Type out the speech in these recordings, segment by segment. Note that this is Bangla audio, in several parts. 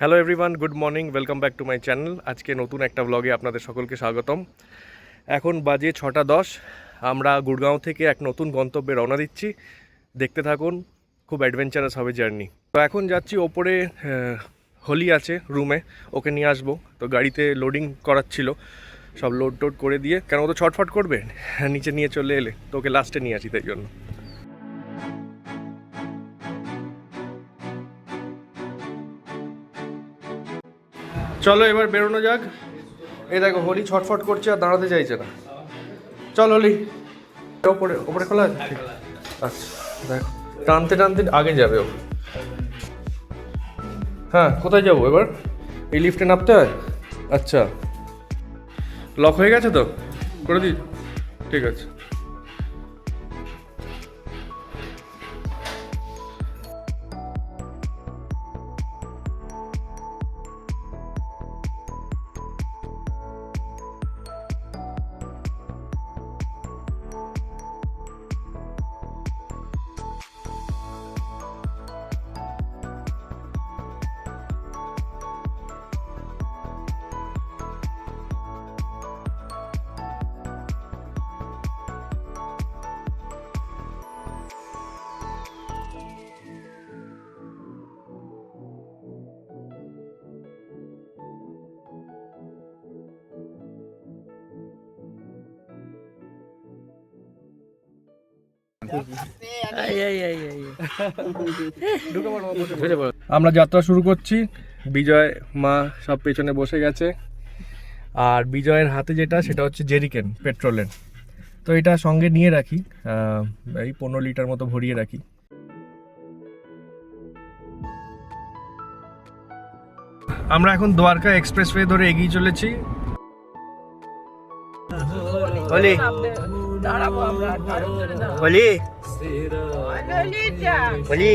Hello everyone good morning welcome back to my channel আজকে নতুন একটা ব্লগে আপনাদের সকলকে স্বাগতম। এখন বাজে ছটা দশ। আমরা গুড়গাঁও থেকে এক নতুন গন্তব্যে রওনা দিচ্ছি। দেখতে থাকুন, খুব অ্যাডভেঞ্চারাস হবে জার্নি তো এখন যাচ্ছি ওপরে হোলি আছে রুমে ওকে নিয়ে আসব। তো গাড়িতে লোডিং করাচ্ছিল, সব লোড টোড করে দিয়ে। কেন ও তো ছটফট করবে? নিচে নিয়ে চলে এলে, তো ওকে লাস্টে নিয়ে আসি তাই জন্য। চলো এবার বেরোনো যাক। এই দেখো, হোলি ছটফট করছে আর দাঁড়াতে চাইছে না। চল হোলি। ওপরে ওপরে খোলা আছে? আচ্ছা দেখো, টানতে টানতে আগে যাবে ও। হ্যাঁ কোথায় যাব এবার? এই লিফটে নামতে হয়? আচ্ছা। লক হয়ে গেছে তো? করে দিই? ঠিক আছে। আমরা যাত্রা শুরু করছি। বিজয় মা সব পেছনে বসে গেছে। আর বিজয়ের হাতে যেটা সেটা হচ্ছে জেরিকেন পেট্রোলের তো এটা সঙ্গে নিয়ে রাখি। এই পনেরো লিটার মতো ভরিয়ে রাখি। আমরা এখন দ্বারকা এক্সপ্রেসওয়ে ধরে এগিয়ে চলেছি। হলি। দাঁড়াবো আমরা হলি হলি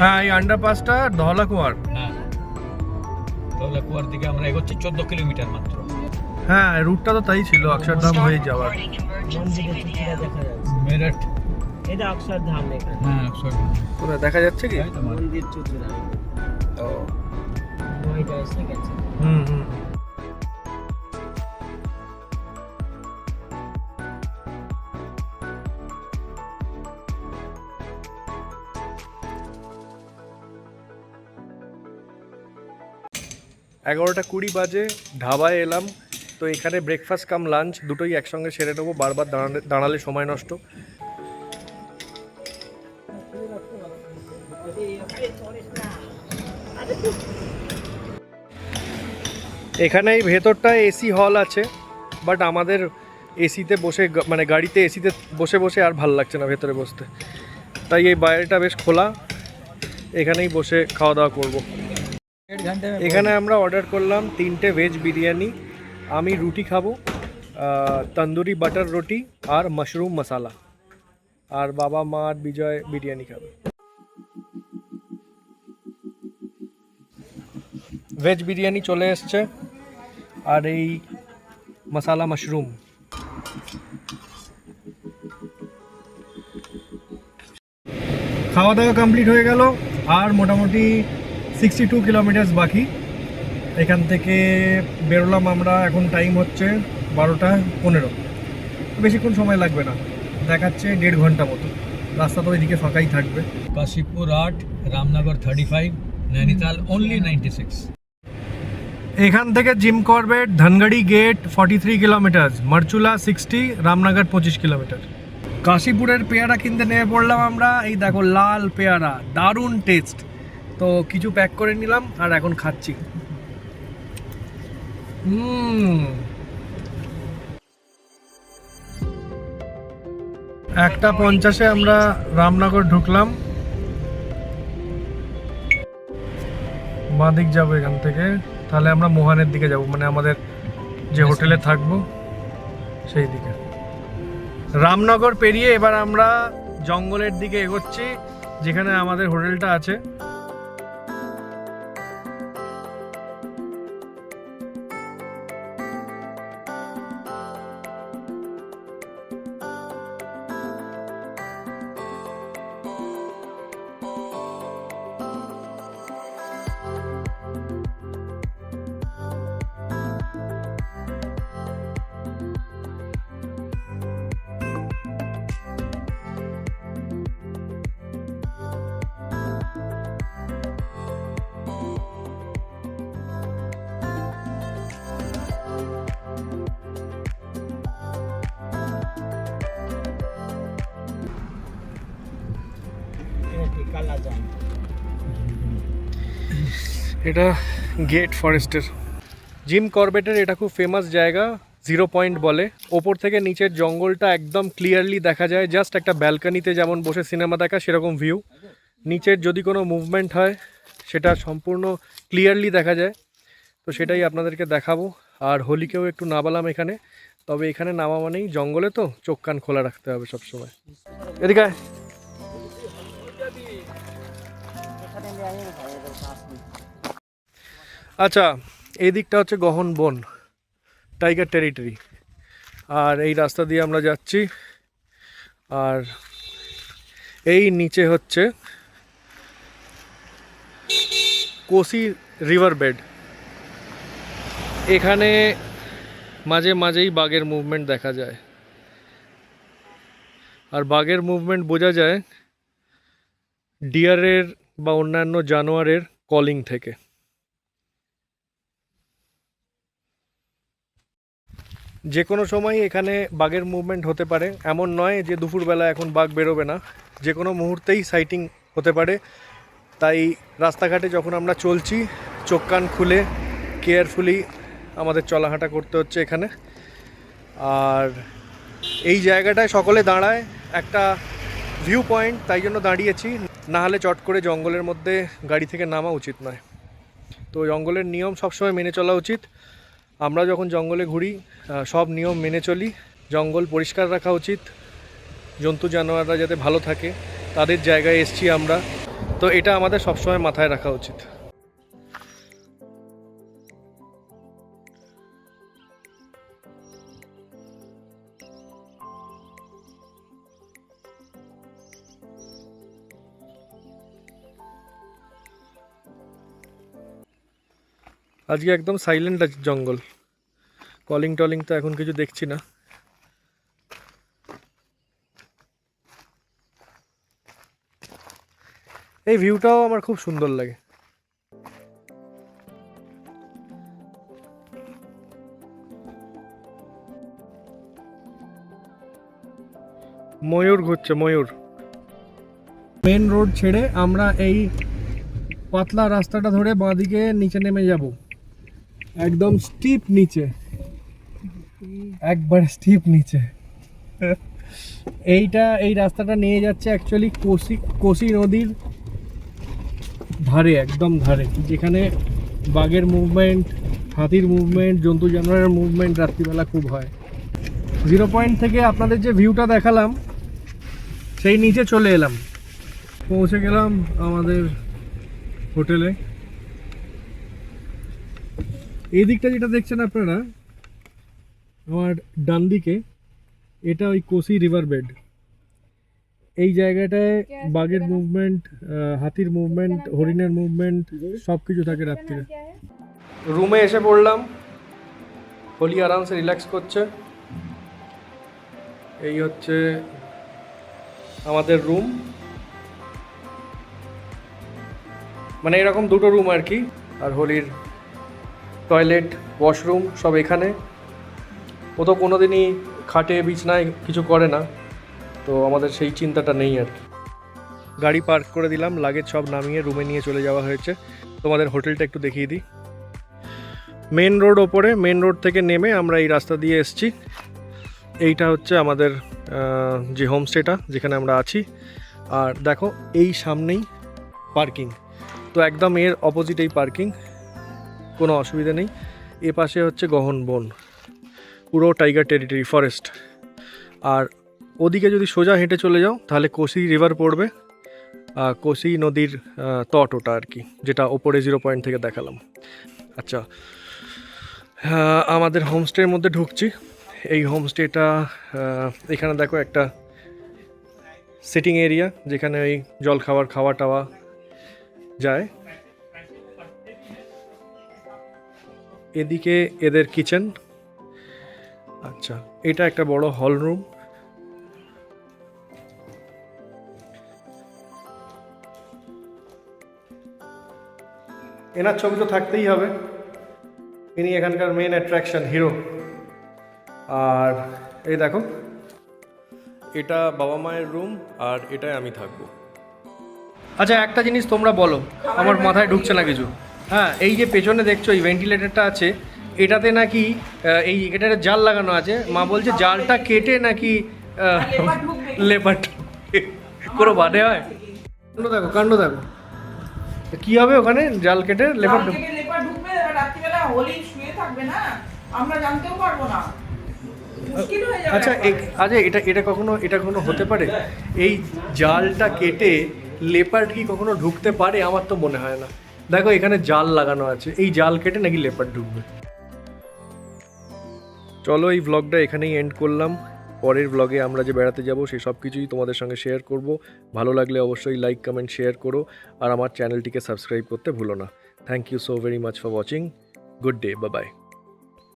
হ্যাঁ এই আন্ডারপাসটা ধলাকুয়ার। হ্যাঁ। তাহলে দিকে আমরা এগোচ্ছি চোদ্দ কিলোমিটার মাত্র। হ্যাঁ রুটটা তো তাই ছিল অক্ষরধাম হয়ে যাওয়ার। মেরঠ এটা অক্ষরধাম হ্যাঁ দেখা যাচ্ছে কি? মন্দির। চতুরা ও। হুম হুম। এগারোটা কুড়ি বাজে, ধাবায় এলাম। তো এখানে ব্রেকফাস্ট কাম লাঞ্চ দুটোই একসঙ্গে সেরে নেব, বারবার দাঁড়ালে দাঁড়ালে সময় নষ্ট। এখানে এই ভেতরটা এসি হল আছে বাট আমাদের এসিতে বসে মানে গাড়িতে এসিতে বসে বসে আর ভালো লাগছে না ভেতরে বসতে। তাই এই বাইরেটা বেশ খোলা, এখানেই বসে খাওয়া দাওয়া করব। এখানে আমরা অর্ডার করলাম তিনটে ভেজ বিরিয়ানি। আমি রুটি খাব তন্দুরি বাটার রুটি আর মাশরুম মশালা আর বাবা, মা আর বিজয় বিরিয়ানি খাবে। ভেজ বিরিয়ানি চলে এসছে আর এই মশালা মাশরুম খাওয়া দাওয়া কমপ্লিট হয়ে গেল আর মোটামুটি সিক্সটি টু কিলোমিটার্স বাকি। এখান থেকে বেরোলাম আমরা এখন টাইম হচ্ছে বারোটা পনেরো। বেশিক্ষণ সময় লাগবে না দেখাচ্ছে দেড় ঘণ্টা মতো। রাস্তা তো ওইদিকে ফাঁকাই থাকবে। কাশিপুর আট Ramnagar thirty five Nainital only ninety six এখান থেকে Jim Corbett Dhangadhi gate forty three kilometre Marchula sixty Ramnagar পঁচিশ কিলোমিটার কাশীপুরের পেয়ারা কিনতে নেমে পড়লাম আমরা এই দেখো লাল পেয়ারা দারুণ টেস্ট তো কিছু প্যাক করে নিলাম আর এখন খাচ্ছি। একটা পঞ্চাশে আমরা রামনগর ঢুকলাম। বাঁদিক যাব এখান থেকে। তাহলে আমরা মোহানের দিকে যাব মানে আমাদের যে হোটেলে থাকব, সেই দিকে। রামনগর পেরিয়ে এবার আমরা জঙ্গলের দিকে এগোচ্ছি, যেখানে আমাদের হোটেলটা আছে। এটা গেট ফরেস্টের। জিম করবেটের এটা খুব ফেমাস জায়গা জিরো পয়েন্ট বলে। ওপর থেকে নিচের জঙ্গলটা একদম ক্লিয়ারলি দেখা যায় জাস্ট একটা ব্যালকানিতে যেমন বসে সিনেমা দেখা, সেরকম ভিউ নিচের যদি কোনো মুভমেন্ট হয়, সেটা সম্পূর্ণ ক্লিয়ারলি দেখা যায়। তো সেটাই আপনাদেরকে দেখাবো। আর হোলিকেও একটু নামালাম এখানে। তবে এখানে নামা মানেই জঙ্গলে তো চোখ কান খোলা রাখতে হবে সবসময়। এদিকে। আচ্ছা এই দিকটা হচ্ছে গহন বন, টাইগার টেরিটরি। আর এই রাস্তা দিয়ে আমরা যাচ্ছি, আর এই নিচে হচ্ছে কোসি রিভার বেড। এখানে মাঝে মাঝেই বাঘের মুভমেন্ট দেখা যায়। আর বাঘের মুভমেন্ট বোঝা যায় ডিয়ারের বা অন্যান্য জানোয়ারের কলিং থেকে। যে কোনো সময় এখানে বাঘের মুভমেন্ট হতে পারে। এমন নয় যে দুপুরবেলা এখন বাঘ বেরোবে না। যে কোনো মুহূর্তেই সাইটিং হতে পারে। তাই রাস্তাঘাটে যখন আমরা চলছি, চোখ কান খুলে কেয়ারফুলি আমাদের চলাহাঁটা করতে হচ্ছে এখানে। আর এই জায়গাটায় সকলে দাঁড়ায়, একটা ভিউ পয়েন্ট তাই জন্য দাঁড়িয়েছি। না হলে চট করে জঙ্গলের মধ্যে গাড়ি থেকে নামা উচিত নয়। তো জঙ্গলের নিয়ম সবসময় মেনে চলা উচিত। আমরা যখন জঙ্গলে ঘুরি সব নিয়ম মেনে চলি। জঙ্গল পরিষ্কার রাখা উচিত। জন্তু জানোয়াররা যাতে ভালো থাকে, তাদের জায়গায় এসছি আমরা। তো এটা আমাদের সবসময় মাথায় রাখা উচিত। আজকে একদম সাইলেন্ট আছে জঙ্গল। কলিং টলিং তো এখন কিছু দেখছি না। এই ভিউটাও আমার খুব সুন্দর লাগে। ময়ূর ঘুরছে, ময়ূর। মেন রোড ছেড়ে আমরা এই পাতলা রাস্তাটা ধরে বাঁদিকে নিচে নেমে যাব। একদম স্টিপ নিচে। একবার স্টিপ নিচে। এইটা, এই রাস্তাটা নিয়ে যাচ্ছে অ্যাকচুয়ালি কোসি কোসি নদীর ধারে, একদম ধারে। যেখানে বাঘের মুভমেন্ট হাতির মুভমেন্ট জন্তু জানোয়ারের মুভমেন্ট রাত্রিবেলা খুব হয়। জিরো পয়েন্ট থেকে আপনাদের যে ভিউটা দেখালাম, সেই নিচে চলে এলাম। পৌঁছে গেলাম আমাদের হোটেলে। এই দিকটা যেটা দেখছেন আপনারা, আমার ডান দিকে, এটা ওই কোসি রিভার বেড। এই জায়গাটায় বাঘের মুভমেন্ট হাতির মুভমেন্ট হরিণের মুভমেন্ট সব কিছু থাকে রাত্রিরে। রুমে এসে পড়লাম। হোলি আরামসে রিল্যাক্স করছে। এই হচ্ছে আমাদের রুম মানে এরকম দুটো রুম আর কি, আর হোলির টয়লেট, ওয়াশরুম সব এখানে। ও তো কোনো দিনই খাটে, বিছনায় কিছু করে না। তো আমাদের সেই চিন্তাটা নেই আর কি। গাড়ি পার্ক করে দিলাম, লাগেজ সব নামিয়ে রুমে নিয়ে চলে যাওয়া হয়েছে। তোমাদের হোটেলটা একটু দেখিয়ে দিই। মেন রোড ওপরে মেন রোড থেকে নেমে আমরা এই রাস্তা দিয়ে এসছি। এইটা হচ্ছে আমাদের যে হোমস্টেটা যেখানে আমরা আছি। আর দেখো, এই সামনেই পার্কিং। তো একদম এর অপোজিট এই পার্কিং। কোনো অসুবিধা নেই। এ পাশে হচ্ছে গহন বন, পুরো টাইগার টেরিটরি, ফরেস্ট। আর ওদিকে যদি সোজা হেঁটে চলে যাও, তাহলে কোসি রিভার পড়বে। কোসি নদীর তট ওটা আর কি, যেটা ওপরে জিরো পয়েন্ট থেকে দেখালাম। আচ্ছা আমাদের হোমস্টের মধ্যে ঢুকছি। এই হোমস্টেটা এখানে দেখো একটা সিটিং এরিয়া, যেখানে ওই জল খাবার খাওয়া টাওয়া যায়। এদিকে এদের কিচেন। আচ্ছা এটা একটা বড় হল রুম। এনার ছবি তো থাকতেই হবে। ইনি এখানকার মেন অ্যাট্রাকশন হিরো আর এই দেখো, এটা বাবা মায়ের রুম আর এটাই আমি থাকব। আচ্ছা একটা জিনিস তোমরা বলো, আমার মাথায় ঢুকছে না কিছু। হ্যাঁ এই যে পেছনে দেখছ এই ভেন্টিলেটরটা আছে এটাতে নাকি এই এটাতে জাল লাগানো আছে। মা বলছে জালটা কেটে নাকি লেবার কোনো বাদে হয়। কাণ্ড দেখো কাণ্ড দেখো। কি হবে ওখানে? জাল কেটে থেকে ঢুকবে রাত্রিবেলা হোলি শুয়ে থাকবে না? আমরা জানতেও পারব না। আচ্ছা। আচ্ছা এটা এটা কখনো এটা কখনো হতে পারে? এই জালটা কেটে লেপার্ড কি কখনো ঢুকতে পারে? আমার তো মনে হয় না। দেখো, এখানে জাল লাগানো আছে। এই জাল কেটে নাকি লেপার ঢুকবে চলো, এই ব্লগটা এখানেই এন্ড করলাম। পরের ব্লগে আমরা যে বেড়াতে যাব সেই সব কিছুই তোমাদের সঙ্গে শেয়ার করব। ভালো লাগলে অবশ্যই লাইক কমেন্ট শেয়ার করো। আর আমার চ্যানেলটিকে সাবস্ক্রাইব করতে ভুলো না। Thank you so very much for watching good day বা বাই